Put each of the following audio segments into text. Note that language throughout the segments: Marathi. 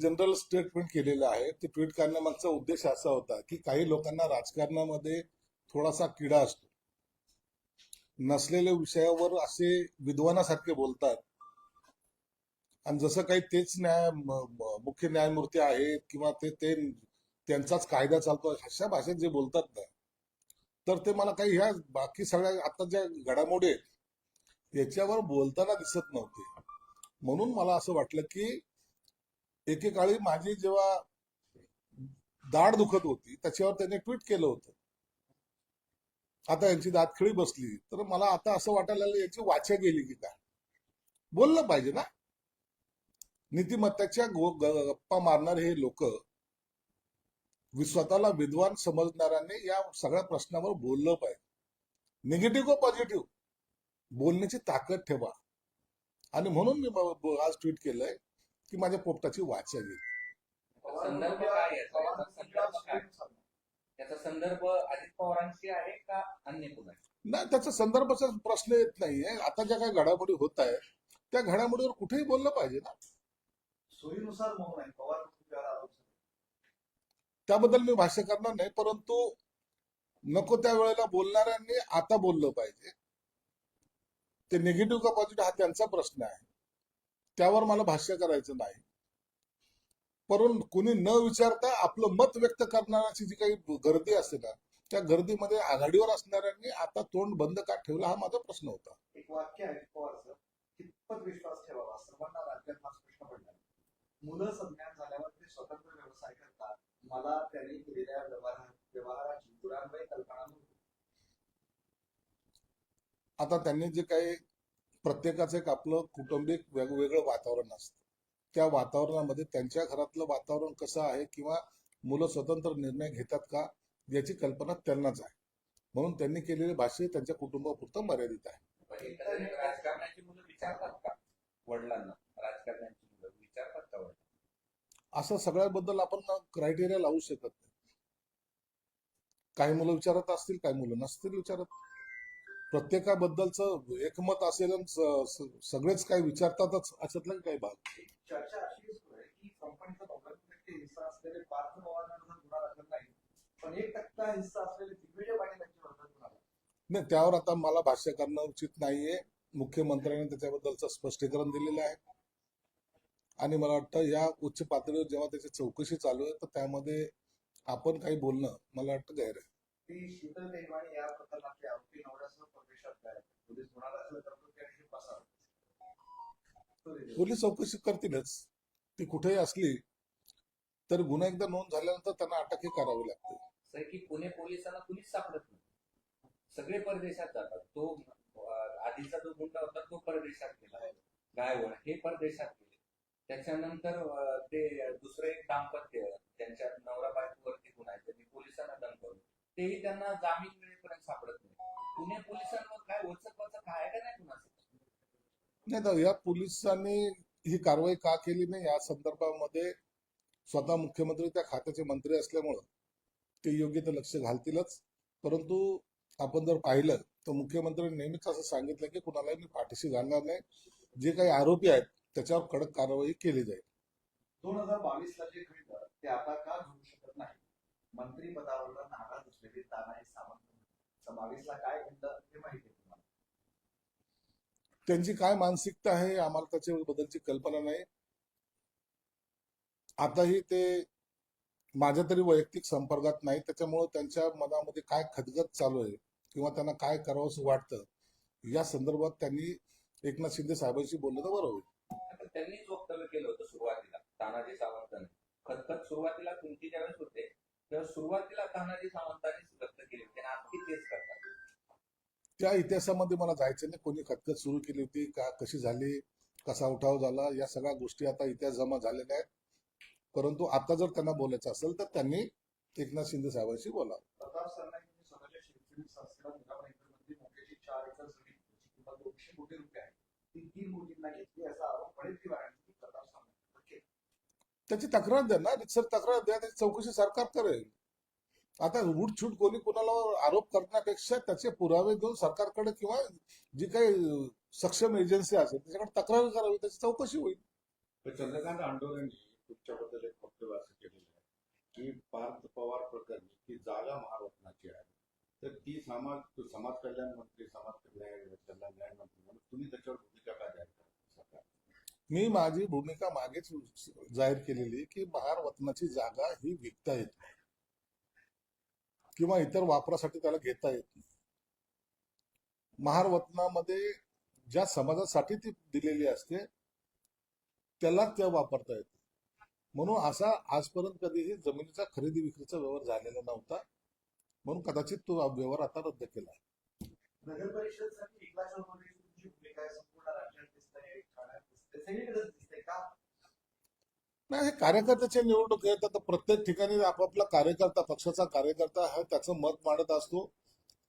जनरल स्टेटमेंट केलेलं आहे. ते ट्विट करण्यामागचा उद्देश असा होता की काही लोकांना राजकारणामध्ये थोडासा किडा असतो. नसलेल्या विषयावर असे विद्वानासारखे बोलतात. आणि जसं काही तेच न्याय मुख्य न्यायमूर्ती आहेत किंवा ते ते त्यांचाच कायदा चालतो अशा भाषेत जे बोलतात ना तर ते मला काही ह्या बाकी सगळ्या आता ज्या घडामोडी आहेत याच्यावर बोलताना दिसत नव्हते. म्हणून मला असं वाटलं की एकेकाळी माझी जेव्हा दाढ दुखत होती त्याच्यावर त्याने ट्विट केलं होतं. आता यांची दातखिळी बसली. तर मला आता असं वाटायला लागलं याची वाचा गेली की काय? बोललं पाहिजे ना. नीतिमत्ताच्या गप्पा मारणारे हे लोक स्वतःला विद्वान समजणाऱ्याने या सगळ्या प्रश्नावर बोललं पाहिजे. निगेटिव्ह पॉझिटिव्ह बोलण्याची ताकद ठेवा. आणि म्हणून मी आज ट्विट केलंय की माझ्या पोपटाची वाचा संदर्भ काय याचा? याचा संदर्भ काय? त्याचा संदर्भ अजित पवारांशी आहे का अन्य कुणाशी? नाही त्याचा संदर्भाचा प्रश्न येत नाहीये. आता ज्या काही घडामोडी होत आहेत त्या घडामोडीवर कुठेही बोललं पाहिजे ना. सोयीनुसार मौन आहे. पवार तुमच्यावर आरोप झाले. त्याबद्दल मी भाष्य करणार नाही परंतु नको त्या वेळेला बोलणाऱ्यांनी आता बोललं पाहिजे. ते निगेटिव्ह का पॉझिटिव्ह हा त्यांचा प्रश्न आहे. त्यावर मला भाष्य करायचं नाही. परंतु कुणी न विचारता आपलं मत व्यक्त करणाऱ्याची जी काही गर्दी असते ना त्या गर्दीमध्ये आघाडीवर असणाऱ्यांनी आता तोंड बंद का ठेवला हा माझा प्रश्न होता. एक वाक्य आहे पवारचं कितपत विश्वास ठेवावा? सर्वांना राज्यात हाच प्रश्न पडला. मुलं संज्ञान झाल्यावर ते स्वतंत्र व्यवसाय करतात. मला त्यांनी केलेल्या व्यवहार व्यवहाराची कल्पना नव्हती. आता त्यांनी जे काही प्रत्येकाचं एक आपलं कुटुंबिक वेगवेगळं वातावरण असतं. त्या वातावरणामध्ये त्यांच्या घरातलं वातावरण कसं आहे किंवा मुलं स्वतंत्र निर्णय घेतात का याची कल्पना त्यांनाच आहे. म्हणून त्यांनी केलेले भाष्य त्यांच्या कुटुंबापुरतं मर्यादित आहे. असं सगळ्याबद्दल आपण क्रायटेरिया लावू शकत नाही. काही मुलं विचारत असतील काही मुलं नसतील विचारत. प्रत्येकाबद्दलचं एकमत असेल सगळेच काही विचारतातच. अशातला काही भाग चर्चा अशी की कंपनीचा नव्याण्णव टक्के हिस्सा असलेले पार्थ पवारांना गुन्हा दाखल नाही. पण एक टक्का हिस्सा असलेले दिग्विजय पाटील यांच्यावर गुन्हा दाखल. नाही त्यावर आता मला भाष्य करणं उचित नाहीये. मुख्यमंत्र्यांनी त्याच्याबद्दलचं स्पष्टीकरण दिलेलं आहे. आणि मला वाटतं या उच्च पातळीवर जेव्हा त्याची चौकशी चालू आहे तर त्यामध्ये आपण काही बोलणं मला वाटतं गैर आहे. ती शीतल देवाणी या प्रकरणातले आरोपी नवऱ्यासह परदेशात आहेत पोलीस गुन्हा दाखल करतो त्याविषयी पसार तो देखील. पोलीस चौकशी करतीलच. ती कुठेही असली तर गुन्हा एकदा नोंद झाल्यानंतर त्यांना अटकही करावी लागते. असं आहे की पुणे पोलिसांना कुणीच सापडत नाही. सगळे परदेशात जातात. तो आधीचा जो गुंडा होता तो परदेशात गेला. गायवळ हे परदेशात गेले. त्याच्यानंतर ते दुसरं एक दाम्पत्य त्यांच्या नवरा बायकोवरती गुन्हा आहे. त्यांनी पोलिसांना दंडवलं तेही त्यांना जामीन मिळेपर्यंत सापडत नाही. पुणे पोलिसांवर काय वचक वचक आहे का नाही कुणाचं? नाही तर या पोलिसांनी ही कारवाई का केली नाही? या संदर्भामध्ये स्वतः मुख्यमंत्री त्या खात्याचे मंत्री असल्यामुळं ते योग्य ते लक्ष घालतीलच. परंतु आपण जर पाहिलं तर मुख्यमंत्र्यांनी नेहमीच असं सांगितलं की कुणालाही मी पाठीशी घालणार नाही. जे काही आरोपी आहेत त्याच्यावर कडक कारवाई केली जाईल. दोन हजार बावीस ला जे घडलं ते आता का घडू शकत नाही मंत्री पदावर नाराज असलेले तानाजी सावंत. बावीस ला काय घडलं हे माहिती तुम्हाला. त्यांची काय मानसिकता आहे आम्हाला त्याच्याबद्दलची कल्पना नाही. आताही ते माझ्या तरी वैयक्तिक संपर्कात नाही त्याच्यामुळं त्यांच्या मनामध्ये काय खदगत चालू आहे किंवा त्यांना काय करावंसं वाटतं या संदर्भात त्यांनी एकनाथ शिंदे साहेबांशी बोललं तर बरं होईल. त्यांनीच वक्तव्य केलं होतं सुरुवातीला तानाजी सावंतांनी. खतखत सुरुवातीला तुमची ज्यावेळेस होते तेव्हा सुरुवातीला तानाजी सावंतांनीच व्यक्त केली होती आणि आणखी तेच करतात. त्या इतिहासामध्ये मला जायचं नाही. कोणी खतखत सुरू केली होती का कशी झाली कसा उठाव झाला या सगळ्या गोष्टी आता इतिहास जमा झालेल्या आहेत. परंतु आता जर त्यांना बोलायचं असेल तर त्यांनी एकनाथ शिंदे साहेबांशी बोलावं. प्रताप त्याची तक्रार द्या ना रितसर तक्रार द्या त्याची चौकशी सरकार करेल. आता उठछूट कोणी कोणाला आरोप करण्यापेक्षा त्याचे पुरावे देऊन सरकारकडे किंवा जी काही सक्षम एजन्सी असेल त्याच्याकडे तक्रार करावी त्याची चौकशी होईल. पण चंद्रकांत आंडोरेंनी तुमच्याबद्दल एक वक्तव्य असं केलेलं आहे. की पार्थ पवार प्रकरणी ती जागा महारत्नाची आहे. तर ती समाज समाज कल्याण मंत्री समाज कल्याण कल्याण न्याय मंत्री म्हणून तुम्ही त्याच्यावर भूमिका काय द्यावी मी माझी भूमिका मागेच जाहीर केलेली की महार वतनाची जागा ही विकता येत नाही. किंवा इतर वापरासाठी त्याला घेता येत नाही. महार वतनामध्ये ज्या समाजासाठी ती दिलेली असते त्याला त्या वापरता येते म्हणून असा आजपर्यंत कधीही जमिनीचा खरेदी विक्रीचा व्यवहार झालेला नव्हता. म्हणून कदाचित तो व्यवहार आता रद्द केला. नगर आहे संपूर्ण राज्यात दिसते ठाण्यात दिसते सगळीकडेच दिसते का नाही हे कार्यकर्त्याच्या निवडणूक आहेत आता प्रत्येक ठिकाणी आपापला कार्यकर्ता पक्षाचा कार्यकर्ता हा त्याचं मत मांडत असतो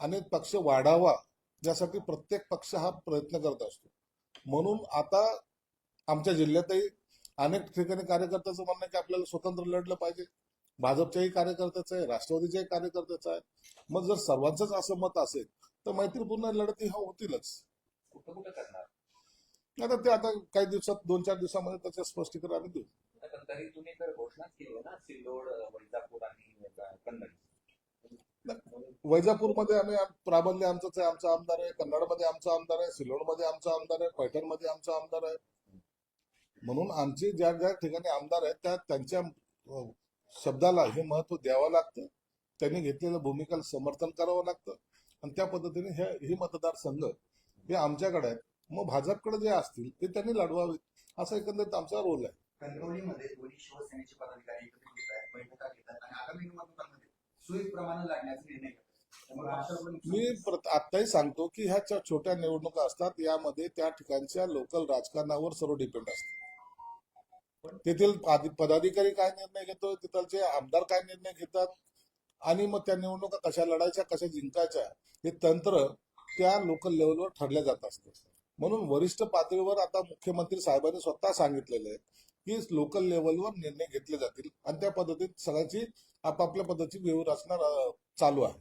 आणि पक्ष वाढावा यासाठी प्रत्येक पक्ष हा प्रयत्न करत असतो. म्हणून आता आमच्या जिल्ह्यातही अनेक ठिकाणी कार्यकर्त्याचं म्हणणं की आपल्याला स्वतंत्र लढलं पाहिजे. भाजपच्याही कार्यकर्त्याचं आहे राष्ट्रवादीच्याही कार्यकर्त्याचं आहे. मग जर सर्वांचंच असं मत असेल तर मैत्रीपूर्ण लढती हा होतीलच. कुठं कुठं करणार? आता ते आता काही दिवसात दोन चार दिवसामध्ये त्याचं स्पष्टीकरण आम्ही देऊ. पण तरी तुम्ही तर घोषणाच केली आहे ना सिल्लोड वैजापूर आणि कन्नड. वैजापूरमध्ये आम्ही प्राबल्य आमचंच आहे आमचा आमदार आहे कन्नडमध्ये आमचा आमदार आहे सिल्लोडमध्ये आमचा आमदार आहे पैठणमध्ये आमचा आमदार आहे. म्हणून आमचे ज्या ज्या ठिकाणी आमदार आहेत त्या त्यांच्या शब्दाला हे महत्त्व द्यावं लागतं. त्यांनी घेतलेल्या भूमिकाला समर्थन करावं लागतं. आणि त्या पद्धतीने हे हे मतदारसंघ हे आमच्याकडे आहेत. मग भाजपकडे जे असतील ते त्यांनी लढवावेत असा एकंदरीत आमचा रोल आहे. कणकवलीमध्ये दोन्ही शिवसेनेचे पदाधिकारी एकत्रित येत आहेत बैठका घेतात आणि आगामी निवडणुकांमध्ये सुविधप्रमाणे लढण्याचा निर्णय घेतात. त्यामुळे भाषा पण मी आत्ताही सांगतो की ह्या छोट्या निवडणुका असतात यामध्ये त्या ठिकाणच्या लोकल राजकारणावर सर्व डिपेंड असतं. तेथील पाद- पदाधिकारी काय निर्णय घेतो तिथलचे आमदार काय निर्णय घेतात आणि मग त्या निवडणुका कशा लढायच्या कशा जिंकायच्या हे तंत्र त्या लोकल लेवलवर ठरल्या जात असतं. म्हणून वरिष्ठ पातळीवर आता मुख्यमंत्री साहेबांनी स्वतः सांगितलेलं आहे की लोकल लेवलवर निर्णय घेतले जातील आणि त्या पद्धतीत सगळ्यांची आपापल्या पद्धतीची अं, चालू आहे.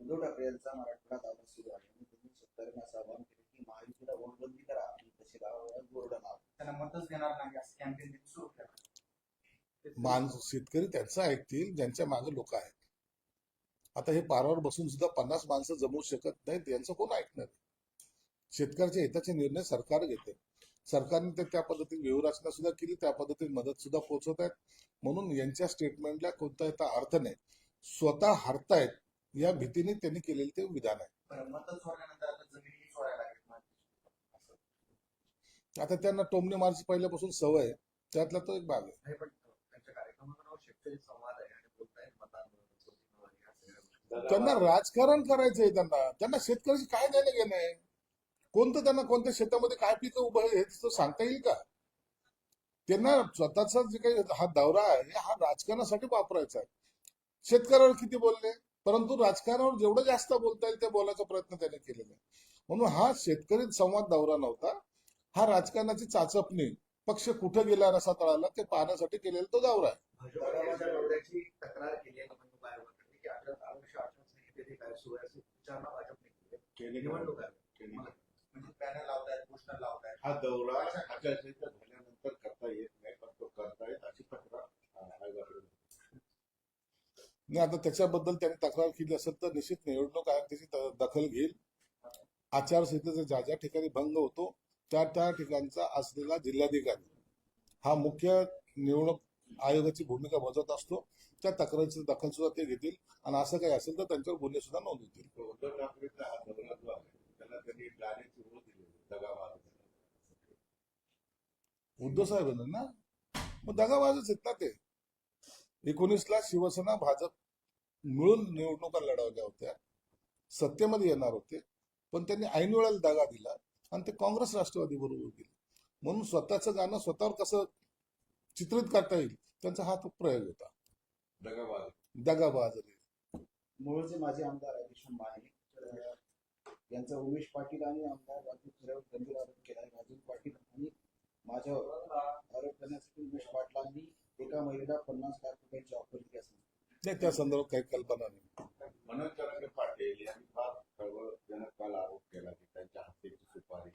उद्धव ठाकरे यांचा मराठवाडा दौरा सुरू आहे. आणि त्यांनी शेतकऱ्यांना असं आवाहन केले की महायुतीला वोटबंदी करा. आणि तसे गावाला बोर्ड लावा. त्यांना मतच देणार नाही. असं कॅम्पेन त्यांनी सुरू केलं. मान शेतकरी त्यांचं ऐकतील ज्यांच्या मागे लोक आहेत. आता हे पारावर बसून सुद्धा पन्नास माणसं जमवू शकत नाहीत यांचं कोण ऐकणार? शेतकऱ्याच्या हिताचे निर्णय सरकार घेते. सरकारने ते त्या पद्धतीने व्यूहरचना सुद्धा केली त्या पद्धतीने मदत सुद्धा पोहोचवत आहेत. म्हणून यांच्या स्टेटमेंटला कोणता याचा अर्थ नाही. स्वतः हरतायत या भीतीने त्यांनी केलेले ते विधान आहे. आता त्यांना टोमणे मार्च पहिल्यापासून सवय आहे. त्यातला तो एक भाग आहे. त्यांना राजकारण करायचंय त्यांना. त्यांना शेतकऱ्याची काय देणं घेणं आहे? कोणतं त्यांना कोणत्या शेतामध्ये काय पिकं उभं आहे हे सांगता येईल का? त्यांना स्वतःचा जे काही हा दौरा आहे हा राजकारणासाठी वापरायचा आहे. शेतकऱ्यावर किती बोलले? परंतु राजकारणावर जेवढं जास्त बोलता येईल ते बोलायचा प्रयत्न त्यांनी केलेला आहे. म्हणून हा शेतकरी संवाद दौरा नव्हता. हा राजकारणाची चाचपणी पक्ष कुठं गेला रसा तळाला ते पाहण्यासाठी केलेला तो दौरा आहे. म्हणजे पॅनल लावतायत पोस्टर लावतायत. हा दौरा आचारसंहिता झाल्यानंतर करता येत नाही पण तो करता येत अशी तक्रार आयोगाकडे आणि आता त्याच्याबद्दल त्यांनी तक्रार केली असेल तर निश्चित निवडणूक आयोग त्याची दखल घेईल. आचारसंहितेचा ज्या ज्या ठिकाणी भंग होतो त्या त्या ठिकाणचा असलेला जिल्हाधिकारी हा मुख्य निवडणूक आयोगाची भूमिका बजावत असतो. त्या तक्रारीची दखल सुद्धा ते घेतील. आणि असं काही असेल तर त्यांच्यावर गुन्हे सुद्धा नोंदवतील त्यांनी जाण्याची ओढ दिली दगाबाज उद्धव साहेबांना ना मग दगाबाजच आहेत ना ते. एकोणीसला शिवसेना भाजप मिळून निवडणुका लढवल्या होत्या. सत्तेमध्ये येणार होते. पण त्यांनी ऐन वेळेला दगा दिला आणि ते काँग्रेस राष्ट्रवादी बरोबर गेले. म्हणून स्वतःचं गाणं स्वतःवर कसं चित्रित करता येईल त्यांचा हा तो प्रयोग होता. दगाबाज. दगाबाज मूळचे माजी आमदार आदिशन माने यांचा उमेश पाटील आणि आमदार राजू खऱ्यावर गंभीर आरोप केला आहे राजू पाटील आणि माझ्यावर आरोप करण्यासाठी उमेश पाटलांनी एका महिलेला पन्नास लाख रुपयांची ऑफर दिली असं नाही त्या संदर्भात काही कल्पना नाही. मनोज जरांगे पाटील यांनी फार खळबळजनक काल आरोप केला की त्यांच्या हत्येची सुपारी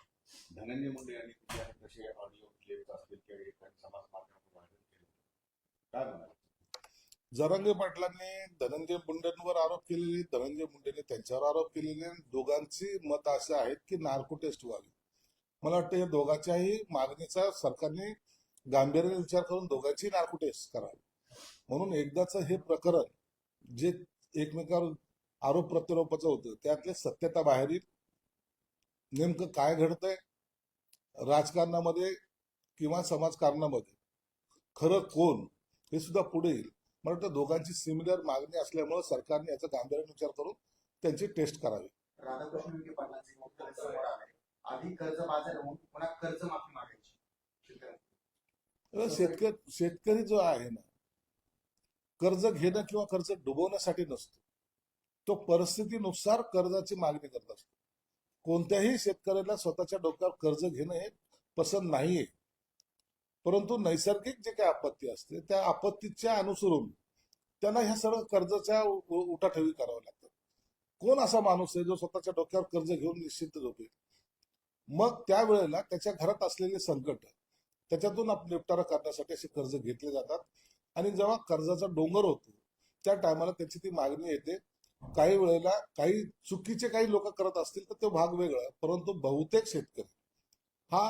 धनंजय मुंडे यांनी किती आणि कसे ऑडिओ क्लिप असतील किंवा एखादी समाज माध्यमातून व्हायरल केले. काय म्हणाल? जरांगे पाटलांनी धनंजय मुंडेंवर आरोप केलेले धनंजय मुंडेने त्यांच्यावर आरोप केलेले आणि दोघांची मत असे आहेत की नार्को टेस्ट व्हावी. मला वाटतं या दोघांच्याही मागणीचा सरकारने गांभीर्याने विचार करून दोघांची नार्को टेस्ट करावी. म्हणून एकदाच हे प्रकरण जे एकमेकावर आरोप प्रत्यारोपाचं होतं त्यातले सत्यता बाहेर येईल. नेमकं काय घडतंय? राजकारणामध्ये किंवा समाजकारणामध्ये खरं कोण हे सुद्धा पुढे येईल. मला वाटतं दोघांची सिमिलर मागणी असल्यामुळे सरकारने याचा गांभीर्याने विचार करून त्यांची टेस्ट करावी. राधाकृष्ण विखे पाटलांचे वक्तव्य समोर आलंय आधी कर्ज बाजार होऊन पुन्हा कर्ज माफी मागायची. शेतकऱ्यांना. तर शेतकरी शेतकरी जो आहे ना कर्ज घेणं किंवा कर्ज डुबवण्यासाठी नसतो. तो परिस्थितीनुसार कर्जाची मागणी करत असतो. कोणत्याही शेतकऱ्याला स्वतःच्या डोक्यावर कर्ज घेणं हे पसंत नाहीये. परंतु नैसर्गिक जे काही आपत्ती असते त्या आपत्तीच्या अनुसरून त्यांना ह्या सर्व कर्जाच्या उठाठेवी कराव्या लागतात कोण असा माणूस आहे जो स्वतःच्या डोक्यावर कर्ज घेऊन निश्चिंत झोपेल? मग त्यावेळेला त्याच्या घरात असलेले संकट त्याच्यातून आपण निपटारा करण्यासाठी असे कर्ज घेतले जातात. आणि जेव्हा कर्जाचा डोंगर होतो त्या टायमाला त्याची ती मागणी येते. काही वेळेला काही चुकीचे काही लोक करत असतील तर तो भाग वेगळा. परंतु बहुतेक शेतकरी हा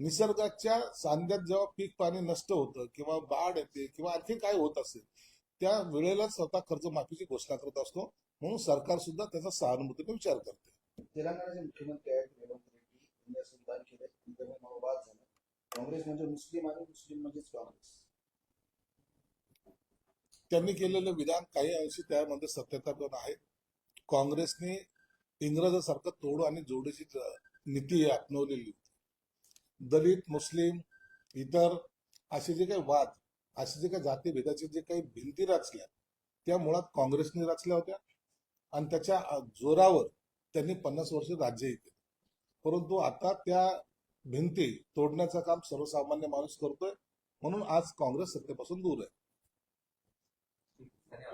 निसर्गाच्या सांध्यात जेव्हा पीक पाणी नष्ट होतं किंवा बाढ येते किंवा आणखी काय होत असेल त्या वेळेला स्वतः कर्जमाफीची घोषणा करत असतो. म्हणून सरकार सुद्धा त्याचा सहानुभूतीने विचार करते. तेलंगणाचे मुख्यमंत्री आहेत रेवंत रेड्डी केलं वाद झाला. काँग्रेस म्हणजे मुस्लिम आणि मुस्लिम म्हणजेच काँग्रेस. त्यांनी केलेलं विधान काही अंशी त्यामध्ये सत्यता पण आहे. काँग्रेसने इंग्रजासारखं तोड आणि जोडीची नीती अपनवलेली होती. दलित मुस्लिम इतर असे जे काही वाद असे जे काही जातीभेदाचे जे काही भिंती रचल्या त्या मुळात काँग्रेसने रचल्या होत्या. आणि त्याच्या जोरावर त्यांनी पन्नास वर्ष राज्यही केलं. परंतु आता त्या भिंती तोडण्याचं काम सर्वसामान्य माणूस करतोय. म्हणून आज काँग्रेस सत्तेपासून दूर आहे.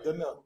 धन्यवाद.